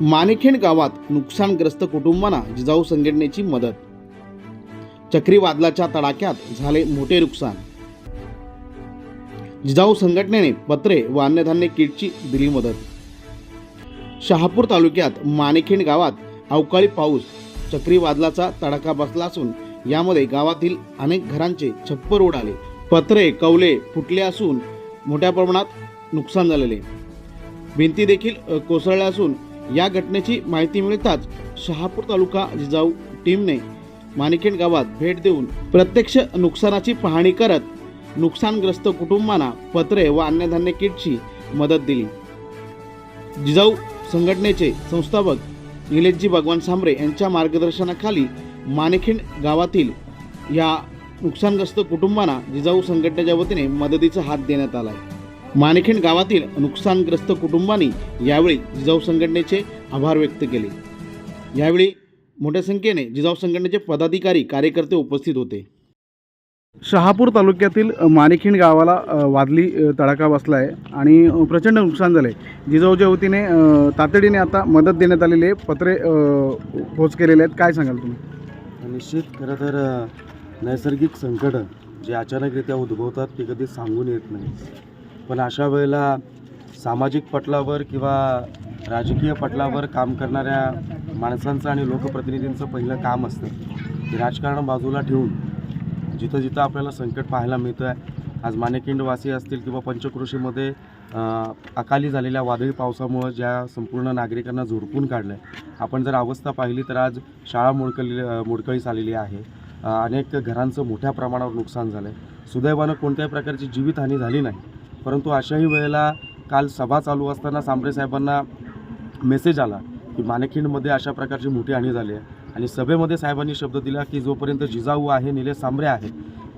मानेखेड गावात नुकसानग्रस्त कुटुंबांना जिजाऊ संघटनेची मदत. चक्रीवादळाच्या तडाख्यात झाले मोठे नुकसान. जिजाऊ संघटनेने पत्रे व अन्नधान्य किटची दिली मदत. शहापूर तालुक्यात मानेखेड गावात अवकाळी पाऊस चक्रीवादळाचा तडाखा बसला असून यामध्ये गावातील अनेक घरांचे छप्पर उडाले. पत्रे कवले फुटले असून मोठ्या प्रमाणात नुकसान झालेले. भिंती देखील कोसळल्या असून या घटनेची माहिती मिळताच शहापूर तालुका जिजाऊ टीमने माणिकेट गावात भेट देऊन प्रत्यक्ष नुकसानाची पाहणी करत नुकसानग्रस्त कुटुंबांना पत्रे व अन्नधान्य किटची मदत दिली. जिजाऊ संघटनेचे संस्थापक निलेशजी भगवान सांबरे यांच्या मार्गदर्शनाखाली मानेखिंड गावातील या नुकसानग्रस्त कुटुंबांना जिजाऊ संघटनेच्या वतीने मदतीचा हात देण्यात आला आहे मानेखिंड गावातील नुकसानग्रस्त कुटुंबांनी यावेळी जिजाऊ संघटनेचे आभार व्यक्त केले. यावेळी मोठ्या संख्येने जिजाऊ संघटनेचे पदाधिकारी कार्यकर्ते उपस्थित होते. शहापूर तालुक्यातील मानेखिंड गावाला अ, तडाखा बसला आहे आणि प्रचंड नुकसान झालं आहे जिजाऊच्या वतीने तातडीने आता मदत देण्यात आलेली आहे पत्रे पोच केलेले आहेत काय सांगाल तुम्ही? निश्चित. खरं तर नैसर्गिक संकटं जे अचानकरित्या उद्भवतात ते कधी सांगून येत नाही पण अशा वेळेला सामाजिक पटलावर किंवा राजकीय पटलावर काम करणाऱ्या माणसांचं आणि लोकप्रतिनिधींचं पहिलं काम असतं. की राजकारण बाजूला ठेवून जिथं जिथं आपल्याला संकट पाहायला मिळतं आहे आज मानेकिंडवासी असतील किंवा पंचकृषीमध्ये अकाली झालेल्या वादळी पावसामुळं ज्या संपूर्ण नागरिकांना झोडपून काढलं आहे आपण जर अवस्था पाहिली तर आज शाळा मोडकली मोडकळीस आलेली आहे. अनेक घरांचं मोठ्या प्रमाणावर नुकसान झालं आहे सुदैवानं कोणत्याही प्रकारची जीवितहानी झाली नाही. परंतु अशाही वेळेला काल सभा चालू असताना सांबरे साहेबांना मेसेज आला की मानेखिंडमध्ये अशा प्रकारची मोठी हानी झाली आहे. आणि सभेमध्ये साहेबांनी शब्द दिला की जोपर्यंत जिजाऊ आहे निलेश सांबरे आहे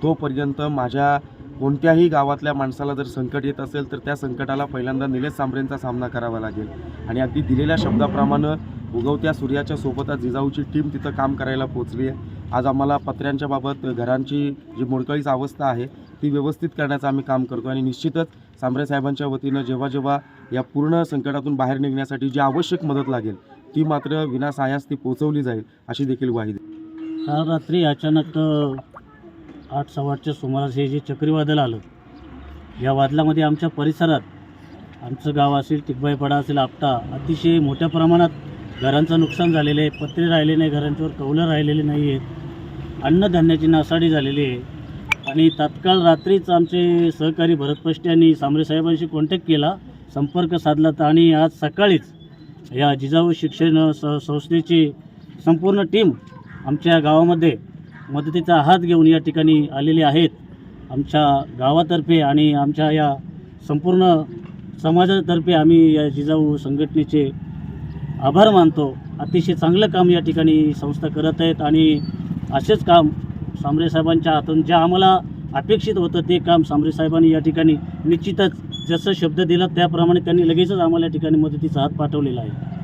तोपर्यंत माझ्या कोणत्याही गावातल्या माणसाला जर संकट येत असेल तर त्या संकटाला पहिल्यांदा निलेश सांबरेंचा सामना करावा लागेल. आणि अगदी दिलेल्या शब्दाप्रमाणे उगवत्या सूर्याच्या सोबतच जिजाऊची टीम तिथं काम करायला पोचली आहे. आज आम्हाला पत्र्यांच्या बाबत घरांची जी मोडकळीच अवस्था आहे ती व्यवस्थित करण्याचं आम्ही काम करतो आणि निश्चितच सांबरे साहेबांच्या वतीनं जेव्हा जेव्हा या पूर्ण संकटातून बाहेर निघण्यासाठी जी आवश्यक मदत लागेल ती मात्र विनासायास ती पोचवली जाईल अशी देखील ग्वाही काल रात्री अचानक आठ सव्वाच्या सुमारास हे जे चक्रीवादळ आलं या वादळामध्ये आमच्या परिसरात आमचं गाव असेल टिकबाईपाडा असेल आपटा अतिशय मोठ्या प्रमाणात घरांचं नुकसान झालेलं आहे पत्रे राहिले नाही घरांच्यावर कौलं राहिलेले नाही आहेत अन्नधान्याची नासाडी झालेली आहे. आणि तात्काळ रात्रीच आमचे सहकारी भरत पष्टे यांनी सांबरे साहेबांशी कॉन्टॅक्ट केला संपर्क साधला तर आणि आज सकाळीच या जिजाऊ शिक्षण स संस्थेची संपूर्ण टीम आमच्या गावामध्ये मदतीचा हात घेऊन या ठिकाणी आलेले आहेत. आमच्या गावातर्फे आणि आमच्या या संपूर्ण समाजातर्फे आम्ही या जिजाऊ संघटनेचे आभार मानतो. अतिशय चांगलं काम या ठिकाणी संस्था करत आहेत आणि असेच काम सांबरे साहेबांच्या हातून जे आम्हाला अपेक्षित होतं ते काम सांबरे साहेबांनी या ठिकाणी निश्चितच जसं शब्द दिला त्याप्रमाणे त्यांनी लगेचच आम्हाला या ठिकाणी मदतीचा हात पाठवलेला आहे.